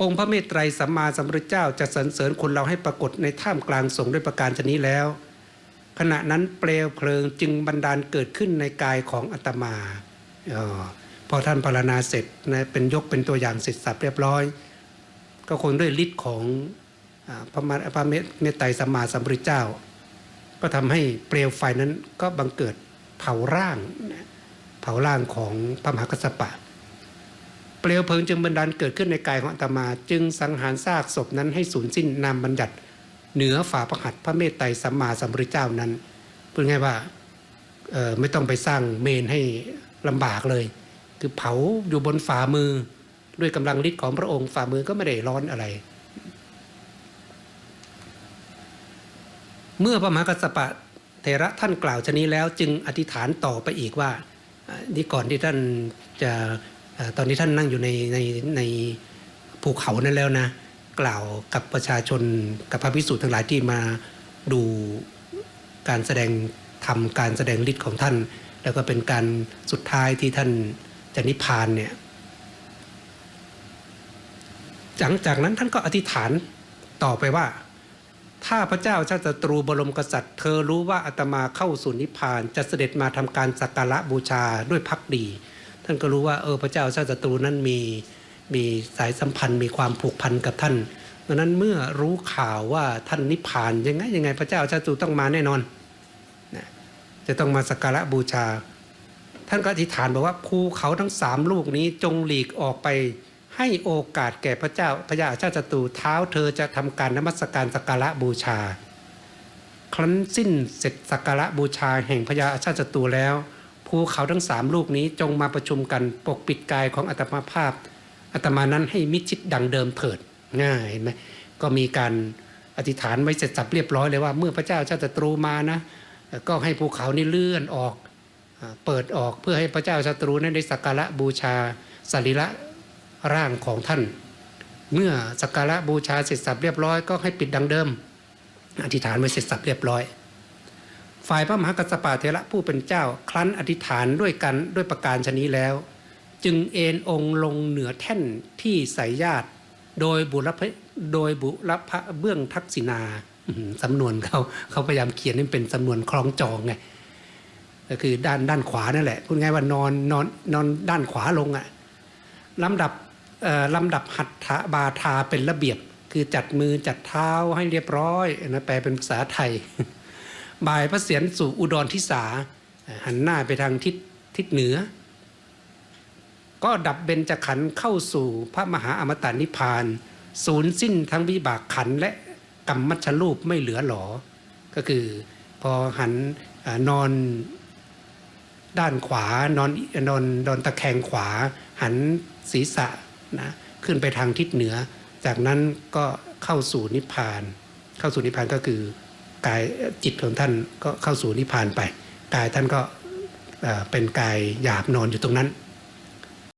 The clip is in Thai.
องค์พระเมตไตรสัมมาสัมพุทธเจ้าจะสรรเสริญคนเราให้ปรากฏในท่ามกลางสงฆ์ด้วยประการชนี้แล้ว ขณะนั้นเปลวเพลิงจึงบันดาลเกิดขึ้นในกายของอาตมาออพอท่านปรณนาเสร็จนะเป็นยกเป็นตัวอย่างเสร็จสับเรียบร้อย ก็คงด้วยฤทธิ์ของพระมาพระเมตไตรสัมมาสัมพุทธเจ้า ก็ทำให้เปลวไฟนั้นก็บังเกิดเผาร่างเผาร่างของพระมหากัสสปะ เปลวเพลิงจึงบันดาลเกิดขึ้นในกายของอาตมา จึงสังหารซากศพนั้นให้สูญสิ้นนามบัญญัติ เหนือฝ่าพระหัตถ์พระเมตไตรสัมมาสัมพุทธเจ้านั้นพูดง่ายว่าไม่ต้องไปสร้างเมนให้ลำบากเลย คือเผาอยู่บนฝ่ามือ ด้วยกำลังฤทธิ์ของพระองค์ฝ่ามือก็ไม่ได้ร้อนอะไร เมื่อพระมหากัสสปะเทระท่านกล่าวชนี้แล้วจึงอธิษฐานต่อไปอีกว่านี่ก่อนที่ท่านจะ ตอนนี้ท่านนั่งอยู่ในในในภูเขานั้นแล้วนะ กล่าวกับประชาชนกับพระภิกษุทั้งหลายที่มาดูการแสดงทำการแสดงฤทธิ์ของท่าน แล้วก็เป็นการสุดท้ายที่ท่านจะนิพพานเนี่ยหลังจากนั้นท่านก็อธิษฐานต่อไปว่า ถ้าพระเจ้าชาติตรูบรมกษัตริย์ เธอรู้ว่าอาตมาเข้าสู่นิพพาน จะเสด็จมาทำการสักการะบูชาด้วยพักดีานก็รู้ว่าเออพระเจ้าชาติศัตรูนั้นมีมีสายสัมพันธ์มีความผูกพันกับท่านดังนั้นเมื่อรู้ข่าวว่าท่านนิพพานยังไงยังไงพระเจ้าชาติศัตรูต้องมาแน่นอนนะจะต้องมาสักการะบูชา ท่านก็อธิษฐานบอกว่าภูเขาทั้งสามลูกนี้จงหลีกออกไปให้โอกาสแก่พระเจ้าพระยาชาติศัตรูเท้าเธอจะทำการนมัสการสักการะบูชา ครั้นสิ้นเสร็จสักการะบูชาแห่งพระยาชาติศัตรูแล้ว ภูเขาทั้งสามลูกนี้จงมาประชุมกันปกปิดกายของอัตมาภาพอัตมานั้นให้มิดชิดดังเดิมเถิดง่ายเห็นไหมก็มีการอธิษฐานไว้เสร็จสับเรียบร้อยเลยว่าเมื่อพระเจ้าชาติศัตรูมานะก็ให้ภูเขานี้เลื่อนออกเปิดออกเพื่อให้พระเจ้าศัตรูนั้นได้สักการะบูชาสรีระร่างของท่าน เมื่อสักการะบูชาเสร็จสับเรียบร้อยก็ให้ปิดดังเดิม อธิษฐานไว้เสร็จสับเรียบร้อย ฝ่ายพระมหากัสปะเทระผู้เป็นเจ้า ครั้นอธิษฐานด้วยกันด้วยประการชนี้แล้ว จึงเอนองค์ลงเหนือแท่นที่ใส่ญาติ โดยบุรพโดยบุรพเบื้องทักษิณาสำนวนเขาเขาพยายามเขียนให้เป็นสำนวนคล้องจองไงก็คือด้านด้านขวานั่นแหละพูดง่ายว่านอนนอนนอนด้านขวาลงอะลำดับเอ่อลำดับหัตถบาทาเป็นระเบียบ คือจัดมือจัดเท้าให้เรียบร้อยนะแปลเป็นภาษาไทย บ่ายพระเศียรสู่อุดรทิสา หันหน้าไปทางทิศทิศเหนือ ก็ดับเบญจขันธ์เข้าสู่พระมหาอมตะนิพพานสูญสิ้นทั้งวิบากขันธ์และกรรมมัชรูปไม่เหลือหลอ ก็คือพอหันอนอนด้านขวานอนนอนนอนตะแคงขวา หันศีรษะนะขึ้นไปทางทิศเหนือ จากนั้นก็เข้าสู่นิพพาน เข้าสู่นิพพานก็คือ กายจิตของท่านก็เข้าสู่นิพพานไป กายท่านก็เป็นกายหยาบนอนอยู่ตรงนั้น